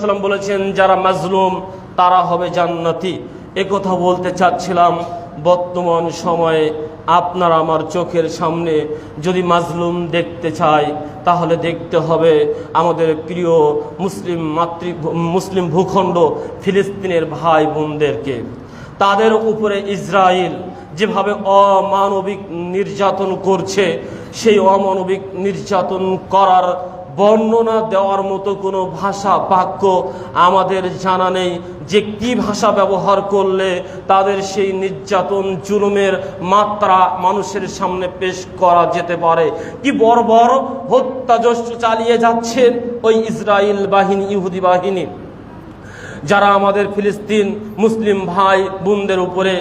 সাল্লাম বলেছেন, যারা মাজলুম, তারা হবে জান্নাতি। কথা বলতে চাচ্ছিলাম, বর্তমান সময়ে আপনার আমার চোখের সামনে যদি মাজলুম দেখতে চাই, তাহলে দেখতে হবে আমাদের প্রিয় মুসলিম মাতৃ, মুসলিম ভূখণ্ড ফিলিস্তিনের ভাই বোনদেরকে তাদের উপরে ইসরায়েল যেভাবে অমানবিক নির্যাতন করছে, সেই অমানবিক নির্যাতন করার বর্ণনা দেওয়ার মতো কোনো ভাষা, বাক্য আমাদের জানা নেই যে কি ভাষা ব্যবহার করলে তাদের সেই নির্যাতন, জুলুমের মাত্রা মানুষের সামনে পেশ করা যেতে পারে। কি বর্বর হত্যাযশ চালিয়ে যাচ্ছে ওই ইসরায়েল বাহিনী, ইহুদি বাহিনী? যারা আমাদের ফিলিস্তিন মুসলিম ভাই বোনদের উপরে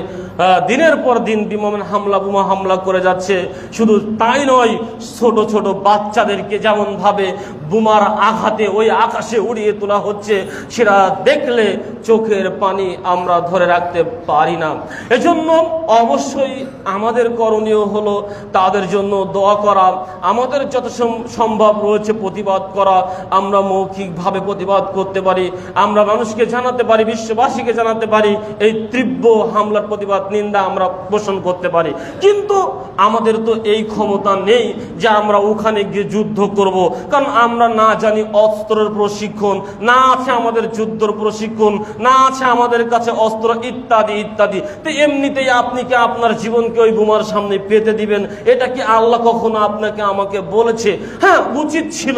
দিনের পর দিন বিমান হামলা, বোমা হামলা করে যাচ্ছে। শুধু তাই নয়, ছোট ছোট বাচ্চাদেরকে যেমন ভাবে বোমার আঘাতে ওই আকাশে উড়িয়ে তোলা হচ্ছে, সেটা দেখলে চোখের পানি আমরা ধরে রাখতে পারি না। এজন্য অবশ্যই আমাদের করণীয় হলো তাদের জন্য দোয়া করা, আমাদের যত সম্ভব রয়েছে প্রতিবাদ করা, আমরা মৌখিকভাবে প্রতিবাদ করতে পারি, আমরা মানুষকে জানাতে পারি, বিশ্ববাসীকে জানাতে পারি, এই তীব্র হামলার প্রতিবাদ নিন্দা আমরা পোষণ করতে পারি। কিন্তু আমাদের তো এই ক্ষমতা নেই যে আমরা ওখানে গিয়ে যুদ্ধ করব। কারণ আমরা না জানি অস্ত্রের প্রশিক্ষণ, না আছে আমাদের যুদ্ধর প্রশিক্ষণ, না আছে আমাদের কাছে অস্ত্র ইত্যাদি ইত্যাদি। তো এমনিতেই আপনি কি আপনার জীবনকে ওই বোমার সামনে পেতে দিবেন? এটা কি আল্লাহ কখনো আপনাকে আমাকে বলেছে? হ্যাঁ উচিত ছিল।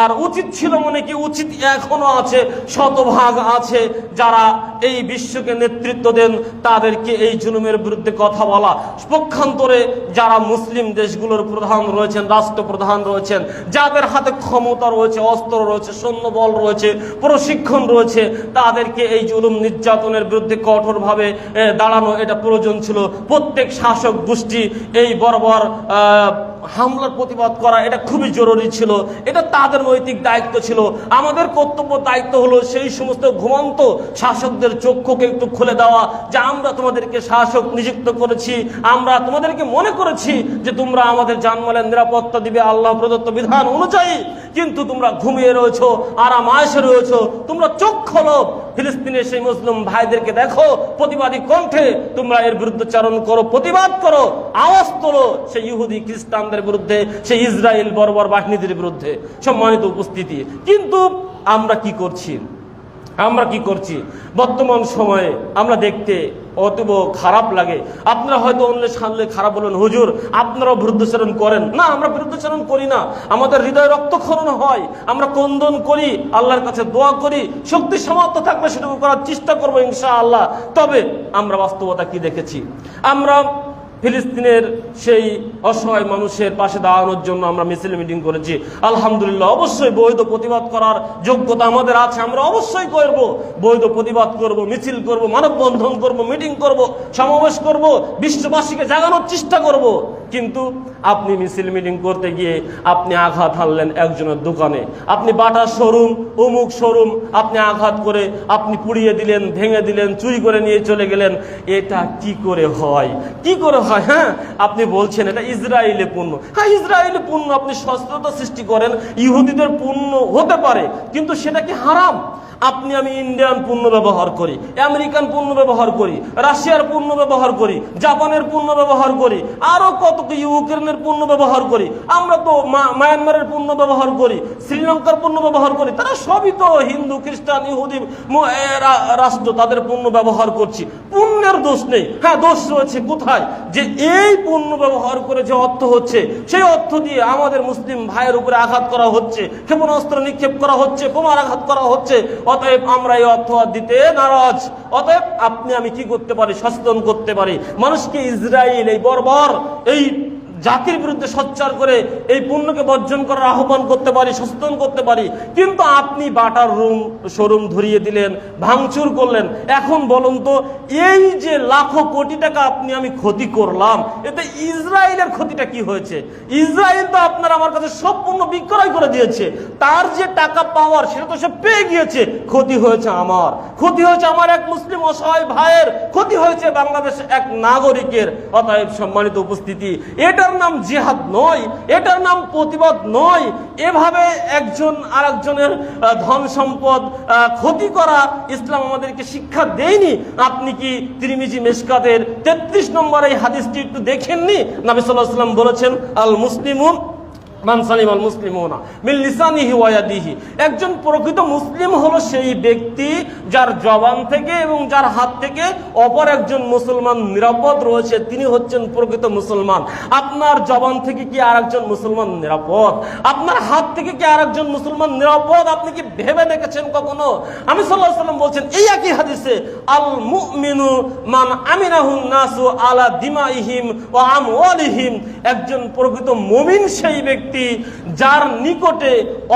আর উচিত ছিল মানে কি উচিত এখনও আছে, শতভাগ আছে। যারা এই বিশ্বকে নেতৃত্ব দেন, তাদেরকে এই জুলুমের বিরুদ্ধে কথা বলা, পক্ষান্তরে যারা মুসলিম দেশগুলোর প্রধান রয়েছেন, রাষ্ট্রপ্রধান রয়েছেন, যাদের হাতে ক্ষমতা রয়েছে, অস্ত্র রয়েছে, সৈন্যবল রয়েছে, প্রশিক্ষণ রয়েছে, তাদেরকে এই জুলুম নির্যাতনের বিরুদ্ধে কঠোরভাবে দাঁড়ানো এটা প্রয়োজন ছিল। প্রত্যেক শাসক গোষ্ঠী এই বরাবর হামলার প্রতিবাদ করা এটা খুবই জরুরি ছিল। এটা তাদের নৈতিক দায়িত্ব ছিল। আমাদের কর্তব্য দায়িত্ব হলো সেই সমস্ত ঘুমন্ত শাসকদের চক্ষুকে একটু খুলে দেওয়া যে আমরা তোমাদেরকে শাসক নিযুক্ত করেছি, আমরা তোমাদেরকে মনে করেছি যে তোমরা আমাদের জানমালের নিরাপত্তা দিবে আল্লাহ প্রদত্ত বিধান অনুযায়ী। কিন্তু তোমরা ঘুমিয়ে রয়েছো আরাম আয়সে রয়েছো, তোমরা চোখ খোলো ফিলিস্তিনের সেই মুসলিম ভাইদেরকে দেখো, প্রতিবাদী কণ্ঠে তোমরা এর বিরুদ্ধে চারণ করো, প্রতিবাদ করো, আওয়াজ তোলো সেই ইহুদি খ্রিস্টানদের বিরুদ্ধে, সেই ইসরায়েল বর্বর বাহিনীদের বিরুদ্ধে সম্মানিত উপস্থিতি। কিন্তু আমরা কি করছি? আমরা কি করছি? বর্তমান সময়ে আমরা দেখতে অতব খারাপ লাগে। আপনারা হয়তো অন্য সামনে খারাপ বলেন হুজুর, আপনারাও বিরুদ্ধাচরণ করেন। না, আমরা বিরুদ্ধাচরণ করি না। আমাদের হৃদয় রক্তক্ষরণ হয়। আমরা কন্দন করি, আল্লাহর কাছে দোয়া করি। শক্তি সমাপ্ত থাকলে সেটুকু করার চেষ্টা করব ইনশা আল্লাহ তবে আমরা বাস্তবতা কি দেখেছি? আমরা ফিলিস্তিনের সেই অসহায় মানুষের পাশে দাঁড়ানোর জন্য আমরা মিছিল মিটিং করেছি। আলহামদুলিল্লাহ, অবশ্যই বৈধ প্রতিবাদ করার যোগ্যতা আমাদের আছে। আমরা অবশ্যই করব। বৈধ প্রতিবাদ করব, মিছিল করব, মানববন্ধন করব, মিটিং করব, সমাবেশ করব, বিশ্ববাসীকে জাগানোর চেষ্টা করব। কিন্তু আপনি মিছিল মিটিং করতে গিয়ে আপনি আঘাত হানলেন একজনের দোকানে। আপনি বাটা শোরুম, অমুক শোরুম, আপনি আঘাত করে আপনি পুড়িয়ে দিলেন, ভেঙে দিলেন, চুরি করে নিয়ে চলে গেলেন। এটা কি করে হয়? কি করে হয় হ্যাঁ? আপনি বলছেন এটা ইসরায়েলে পণ্য। হ্যাঁ ইসরায়েলে পণ্য, আপনি সস্ত্রতা সৃষ্টি করেন, ইহুদিদের পণ্য হতে পারে, কিন্তু সেটা কি হারাম? আপনি, আমি ইন্ডিয়ান পণ্য ব্যবহার করি, আমেরিকান পণ্য ব্যবহার করি, রাশিয়ার পণ্য ব্যবহার করি, জাপানের পণ্য ব্যবহার করি, আরও কত ইউক্রেনের পণ্য ব্যবহার করি, আমরা তো মায়ানমারের পণ্য ব্যবহার করি, শ্রীলঙ্কার পণ্য ব্যবহার করি, তারা সবই তো হিন্দু, খ্রিস্টান, ইহুদি রাষ্ট্র, তাদের পণ্য ব্যবহার করছি। পুণ্যের দোষ নেই। হ্যাঁ দোষ রয়েছে কোথায়? যে এই পণ্য ব্যবহার করে যে অর্থ হচ্ছে, সেই অর্থ দিয়ে আমাদের মুসলিম ভাইয়ের উপরে আঘাত করা হচ্ছে, ক্ষেপণাস্ত্র নিক্ষেপ করা হচ্ছে, বোমার আঘাত করা হচ্ছে, অতএব আমরা এই অর্থ দিতে নারাজ। অতএব আপনি আমি কি করতে পারি? সচেতন করতে পারি। মানুষকে ইসরায়েল এই বর্বর, এই জাতির বিরুদ্ধে সচ্চার করে এই পণ্যকে বর্জন করার আহ্বান করতে পারি, সচেতন করতে পারি। কিন্তু আপনি বাটার রুম, শোরুম ধরিয়ে দিলেন, ভাঙচুর করলেন। এখন বলুন তো, এই যে লাখো কোটি টাকা আপনি, আমি ক্ষতি করলাম, এতে ইসরায়েলের ক্ষতিটা কি হয়েছে? ইসরায়েল তো আপনার আমার কাছে সব পণ্য বিক্রয় করে দিয়েছে। তার যে টাকা পাওয়ার, সেটা তো সে পেয়ে গিয়েছে। ক্ষতি হয়েছে আমার। ক্ষতি হয়েছে আমার এক মুসলিম অসহায় ভাইয়ের। ক্ষতি হয়েছে বাংলাদেশ এক নাগরিকের। অতএব সম্মানিত উপস্থিতি, এটা এটার নাম জিহাদ নয়, এটার নাম প্রতিবাদ নয়। এভাবে একজন আরেকজনের ধন সম্পদ ক্ষতি করা ইসলাম আমাদেরকে শিক্ষা দেয়নি। আপনি কি তিরিমিজি মেশকাতের তেত্রিশ নম্বর এই হাদিসটি একটু দেখেননি? নাবিসাল্লাহ সাল্লাম বলেছেন আল মুসলিমুন মান সালিম আল মুসলিমুনা মিন লিসানিহি ওয়া একজন প্রকৃত মুসলিম হলো সেই ব্যক্তি যার জবান থেকে এবং যার হাত থেকে অপর একজন মুসলমান নিরাপদ রয়েছে, তিনি হচ্ছেন প্রকৃত মুসলমান। আপনার জবান থেকে কি আর একজন মুসলমান নিরাপদ? আপনার হাত থেকে কি আরেকজন মুসলমান নিরাপদ? আপনি কি ভেবে দেখেছেন কখনো? আমি আলাইহি সাল্লাম বলছেন, এই একই হাদিসে, আল মুমিনু মান আমিনাহুন নাসু আলা দিমাইহিম ওয়া আমওয়ালিহিম। একজন প্রকৃত মুমিন সেই ব্যক্তি যার নিকটে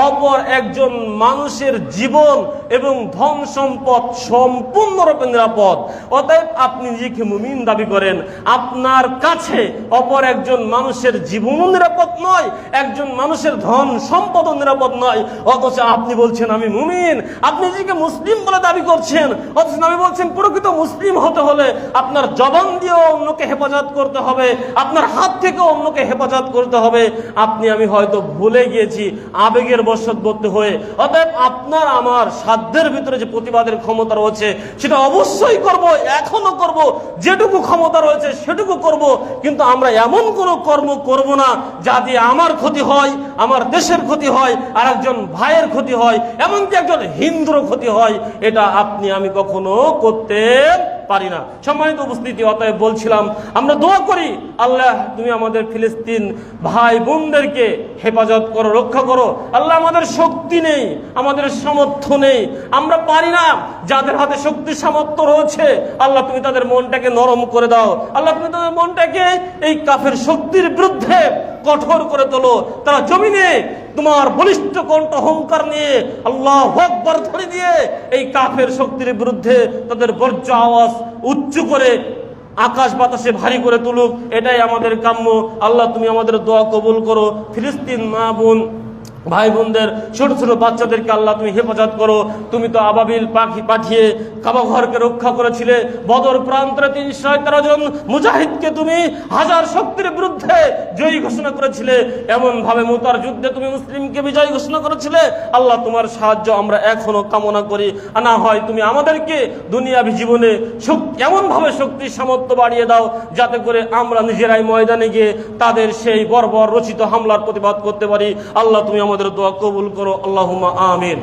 অপর একজন মানুষের জীবন এবং ধন সম্পদ সম্পূর্ণরূপে নিরাপদ। অতএব আপনি নিজেকে মুমিন দাবি করেন, আপনার কাছে অপর একজন মানুষের জীবনও নিরাপদ নয়, একজন মানুষের ধন সম্পদও নিরাপদ নয়। অথচ আপনি বলছেন, আমি মুমিন। আপনি নিজেকে মুসলিম বলে দাবি করছেন। অথচ আমি বলছেন, প্রকৃত মুসলিম হতে হলে আপনার জবান দিয়েও অন্যকে হেফাজত করতে হবে, আপনার হাত থেকেও অন্যকে হেফাজত করতে হবে। আপনি আমি হয়তো ভুলে গিয়েছি আবেগের বশবর্তী হয়ে। অতএব আপনার, আমার সাধ্যের ভিতরে যে প্রতিবাদের ক্ষমতা রয়েছে, সেটা অবশ্যই করব, এখনও করব, যেটুকু ক্ষমতা রয়েছে সেটুকু করব। কিন্তু আমরা এমন কোনো কর্ম করব না যা দিয়ে আমার ক্ষতি হয়, আমার দেশের ক্ষতি হয় আর একজন ভাইয়ের ক্ষতি হয়, এমনকি একজন হিন্দুর ক্ষতি হয়। এটা আপনি, আমি কখনো করতে পারি না। সম্মানিত উপস্থিতি, অতএব বলছিলাম, আমরা দোয়া করি, আল্লাহ, তুমি আমাদের ফিলিস্তিন ভাই বোনদেরকে হেফাজত করো, রক্ষা করো। আল্লাহ, আমাদের শক্তি নেই, আমাদের সামর্থ্য নেই। আমরা পারি না, যাদের হাতে শক্তি সামর্থ্য রয়েছে, আল্লাহ, তুমি তাদের মনটাকে নরম করে দাও। আল্লাহ, তুমি তাদের মনটাকে এই কাফের শক্তির বিরুদ্ধে কঠোর করে তোলো। তারা জমিনে তোমার বলিষ্ঠ কণ্ঠ অহংকার নিয়ে আল্লাহ আকবর ধরে দিয়ে এই কাফের শক্তির বিরুদ্ধে তাদের বর্জ্য আওয়াজ উচ্চ করে আকাশ বাতাসে ভারী করে তুলুক। এটাই আমাদের কাম্য। আল্লাহ তুমি আমাদের দোয়া কবুল করো। ফিলিস্তিন মা বোন ভাই বোনদের ছোট ছোট বাচ্চাদেরকে আল্লাহ তুমি হেফাজত করো। তুমি তো আবাবিল পাখি পাঠিয়ে কাবা ঘরকে রক্ষা করেছিলে। বদর প্রান্তরে তিনশো তেরো জন মুজাহিদকে তুমি হাজার শক্তির বিরুদ্ধে জয়ী ঘোষণা করেছিলে। এমন ভাবে মুতার যুদ্ধে তুমি মুসলিমকে বিজয় ঘোষণা করেছিলে। আল্লাহ তোমার সাহায্য আমরা এখনও কামনা করি। না হয় তুমি আমাদেরকে দুনিয়াবী জীবনে এমন ভাবে শক্তি সামর্থ্য বাড়িয়ে দাও, যাতে করে আমরা নিজেরাই ময়দানে গিয়ে তাদের সেই বর্বর রচিত হামলার প্রতিবাদ করতে পারি। আল্লাহ তুমি আমাদের দোয়া কবুল করো আল্লাহ আমিন।